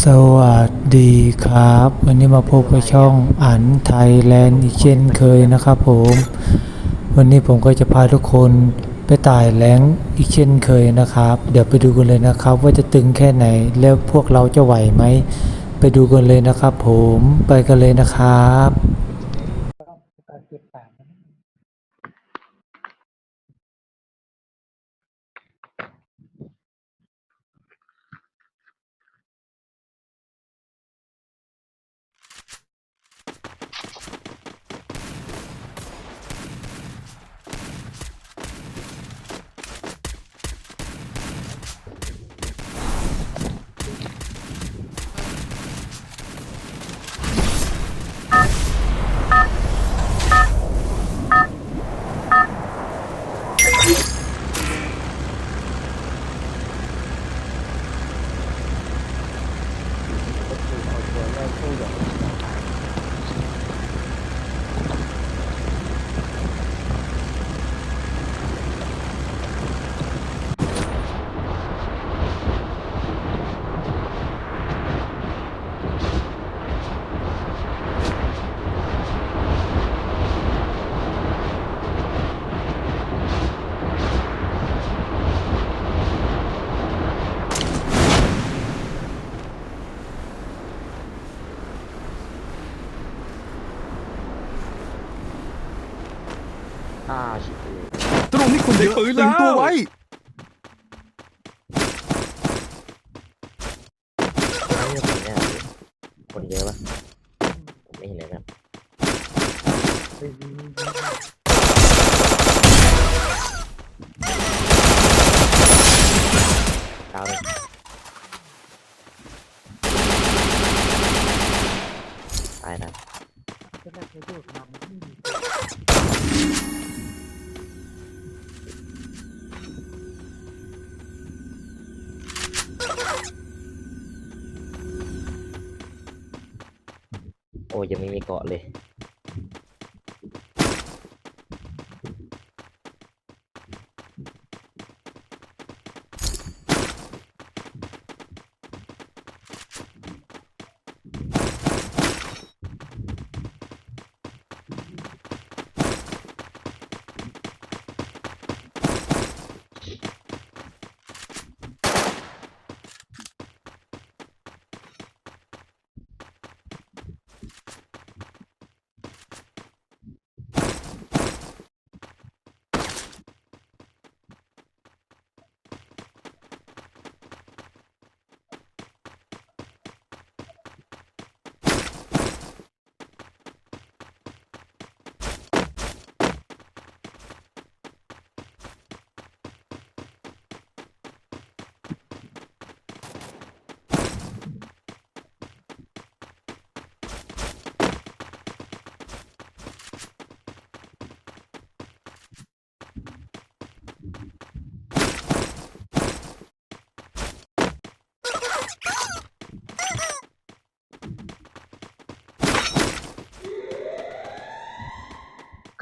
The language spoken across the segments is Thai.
สวัสดีครับ วันนี้มาพบกับช่องอันไทยแลนด์อีกเช่นเคยนะครับผม วันนี้ผมก็จะพาทุกคนไปตายแรงอีกเช่นเคยนะครับ เดี๋ยวไปดูกันเลยนะครับ ว่าจะตึงแค่ไหนแล้วพวกเราจะไหวไหม ไปดูกันเลยนะครับผมไปกันเลยนะครับ อ่าชิบหายตรงนี้คนเยอะปืนตึงตัวแล้วไว้ ไม่มีคนเนี่ยคนเยอะปะ โอ้ยังไม่มีเกาะเลย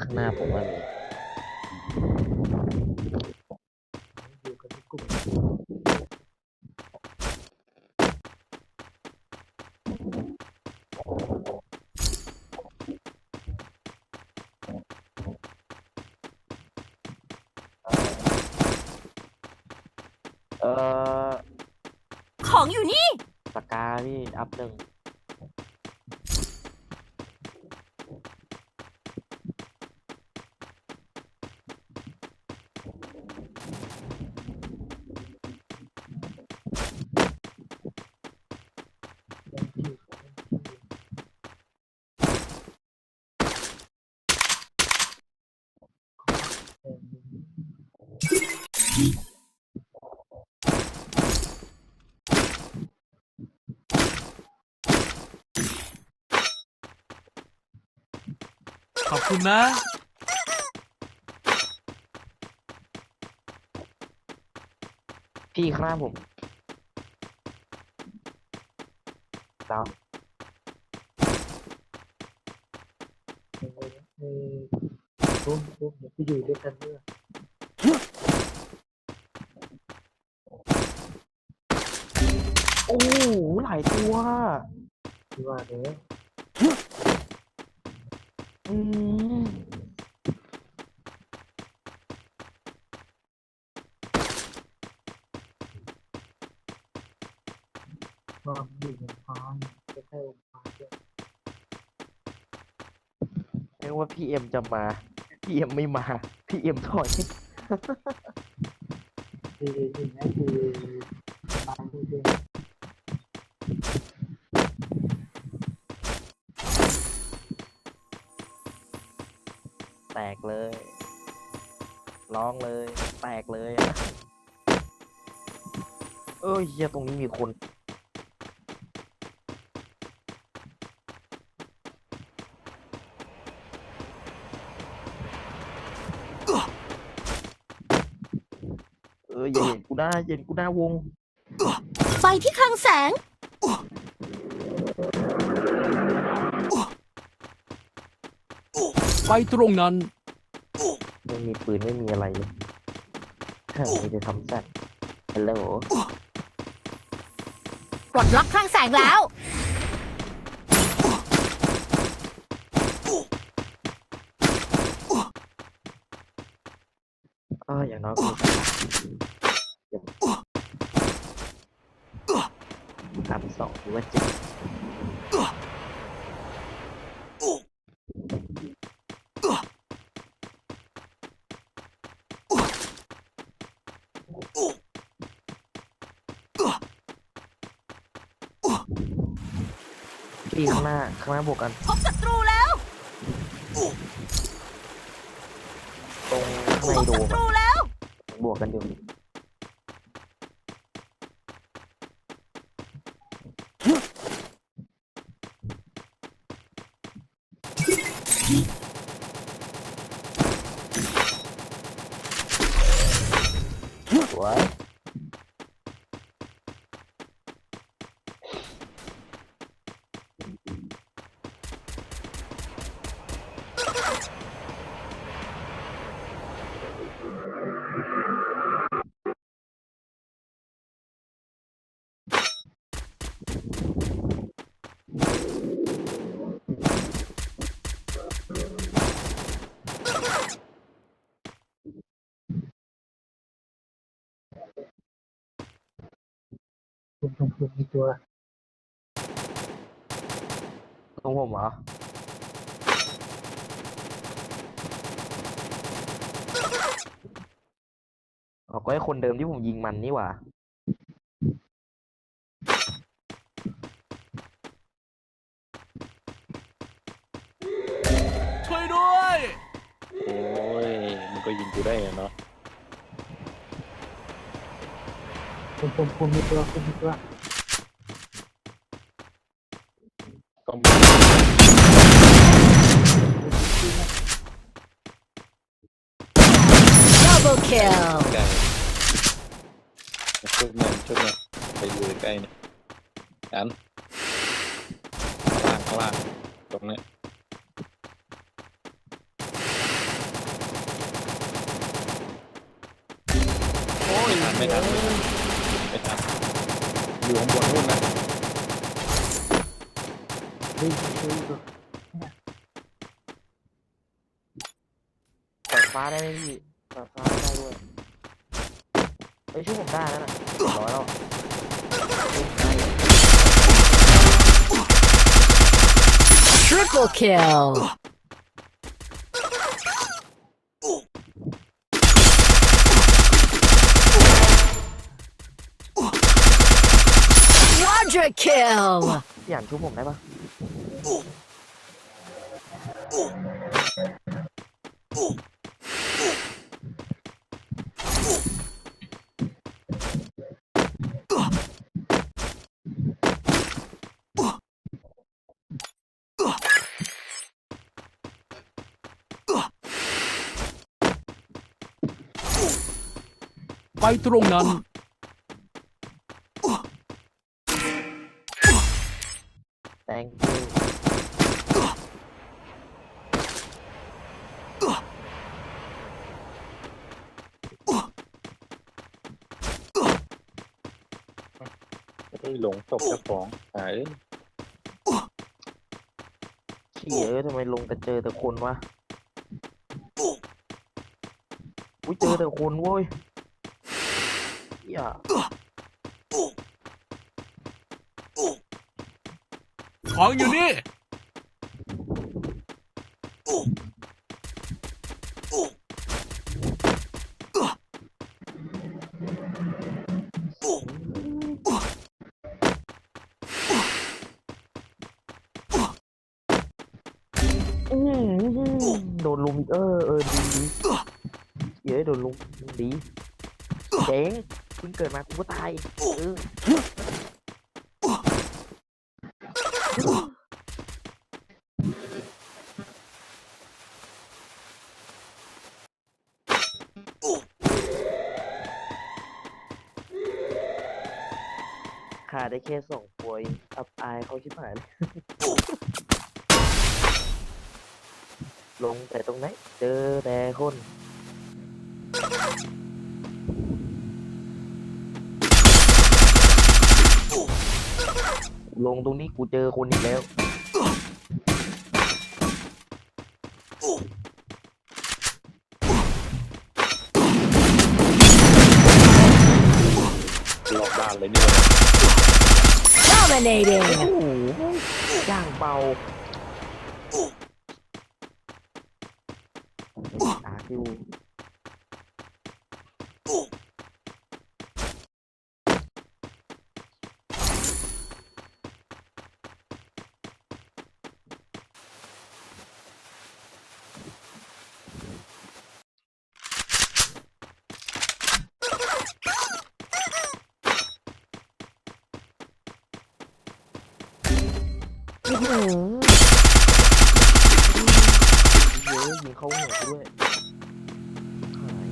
ข้างหน้าผมว่ามีเอ่อของอยู่นี่ปากกาพี่อัพหนึ่ง ขอบคุณนะ พี่ข้างหน้าผมดาวผมผมไปอยู่ด้วยกันด้วย โอ้โหหลัง ลายตัวที่ว่าเด้ออืมความอยู่ในความจะให้องค์ความเยอะเรียกว่าพี่เอ็มจะมา พี่เอ็มไม่มา พี่เอ็มถอยคือสิ่งนั้นคือบางที่ กเลย ร้องเลย แตกเลยอะเอ้ยเฮียตรงนี้มีคน เอออย่าเห็นกูหน้าอย่าเห็นกูหน้าวงไปที่คลังแสง ไปตรงนั้นไม่มีปืนไม่มีอะไรเลยเฮ้ยมีแต่ทำแซดฮัลโหลปลดล็อกคลังแสงแล้วก็อย่างน้อยก็มีสามสองหรือว่าเจ็ด ที่ข้างหน้าข้างหน้าบวกกัน พบศัตรูแล้วตรงข้างในพบโดศัมตรูอะแล้ว บวกกันอยู่ สวย คุณ ชมพูมีตัวตรงผมเหรอเอาก็ไอ้คนเดิมที่ผมยิงมันนี่หว่าช่วยด้วย โอ้ย มันก็ยิงกูได้อะเนาะ คุณชมพูมีตัวคุณมีตัวต้อง double kill ไกลช่วยแม่งช่วยแม่งไปอยู่ใกล้เนี่ยอันข้างล่างข้างล่างตรงเนี้ยโอ้ยไม่ทันไม่ทันไม่ทัน อยู่ข้างบนนู่นนะเฮ้ยเฮ้ยตัวเปิดฟ้าได้ไหมพี่เปิดฟ้าได้ด้วยไปช่วยผมได้แล้วนะร้อยแล้ว triple kill 100 kill พี่อ่านช่วยผมได้ปะไปตรงนั้น thank you เอ้ยหลงตบเจ้าของหายเชี่ยเอ้ยทำไมลงแต่เจอแต่คนวะอุ้ยเจอแต่คนเว้ยเหี้ย ของอยู่นี่อื้อหือโดนลุมอีกเออเออดีดีเย้ยโดนลุมดีเจ๋งเพิ่งเกิดมากูก็ตายเออขาดได้ แค่สองป่วยอับอายเขาชิบหายเลย ลงแต่ตรงไหน เจอแต่คนลงตรงนี้กูเจอคนอีกแล้วหลอกบ้านเลยเนี่วะ Dominating. โอ้โหย่างเบาตาคิว เยอะยิงเข้าหัวกูด้วยหาย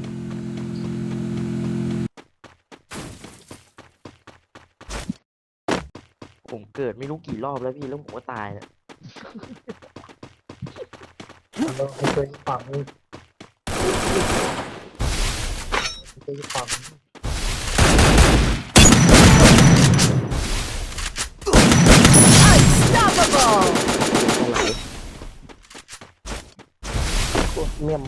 ผมเกิดไม่รู้กี่รอบแล้วพี่แล้วผมก็ตายเนี่ยเราไม่เคยฝังไม่เคยฝัง Unstoppable. อะไรโคตร เมี่ยม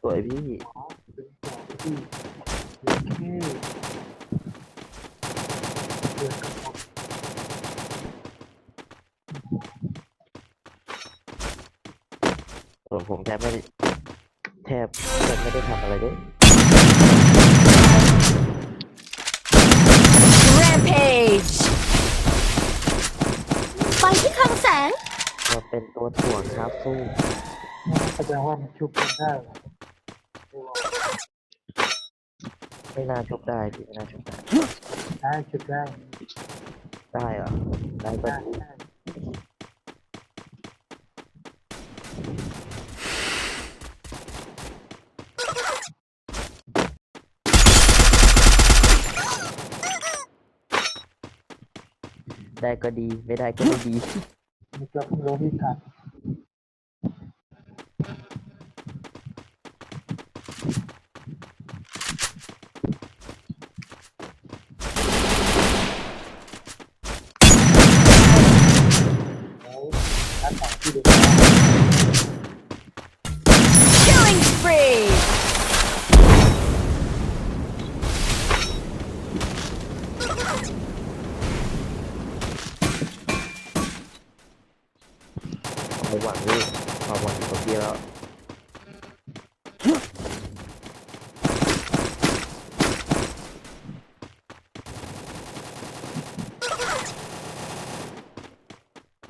สวยพี่ส่วนผมแทบไม่ ทบแทบไม่ได้ทำอะไรเลย Rampage. ไปที่คลังแสง เราเป็นตัวถ่วงครับสู้แสดงว่ามันชุบกันได้เหรอไม่น่าชกได้พี่ไม่น่าชกได้ได้ชุบได้ได้เหรอได้ก็ได้ ได้ก็ดีไม่ได้ก็ไม่ดีมีกระพุ้งโลวิทัน แล้วร้านของที่ดู Killing spree. ความหวังนี่ความหวังของพี่แล้ว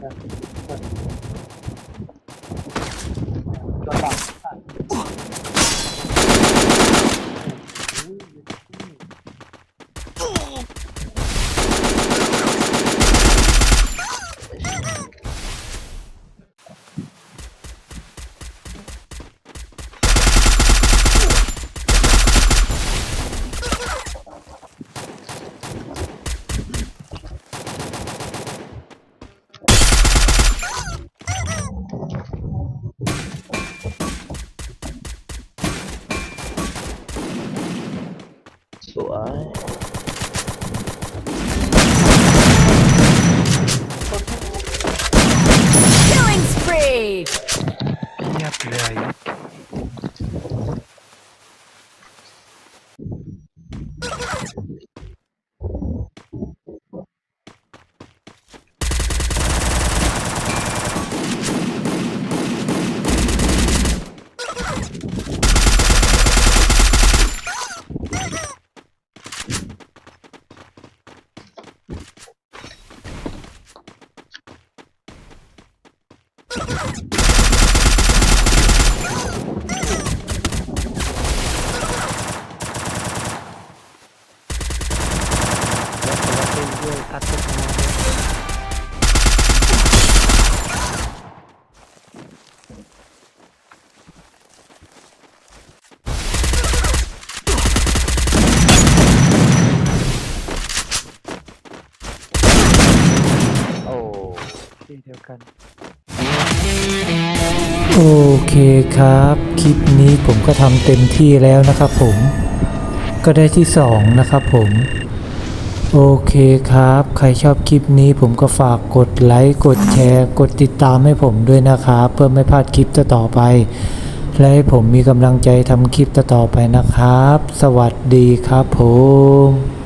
กระบอก ผ ที่เดียวกัน โอเคครับ คลิปนี้ผมก็ทำเต็มที่แล้วนะครับผม ก็ได้ที่ 2 นะครับผมโอเคครับ ใครชอบคลิปนี้ผมก็ฝากกดไลค์ กดแชร์ กดติดตามให้ผมด้วยนะครับ เพื่อไม่พลาดคลิปต่อไป และให้ผมมีกำลังใจทำคลิปต่อไปนะครับ สวัสดีครับผม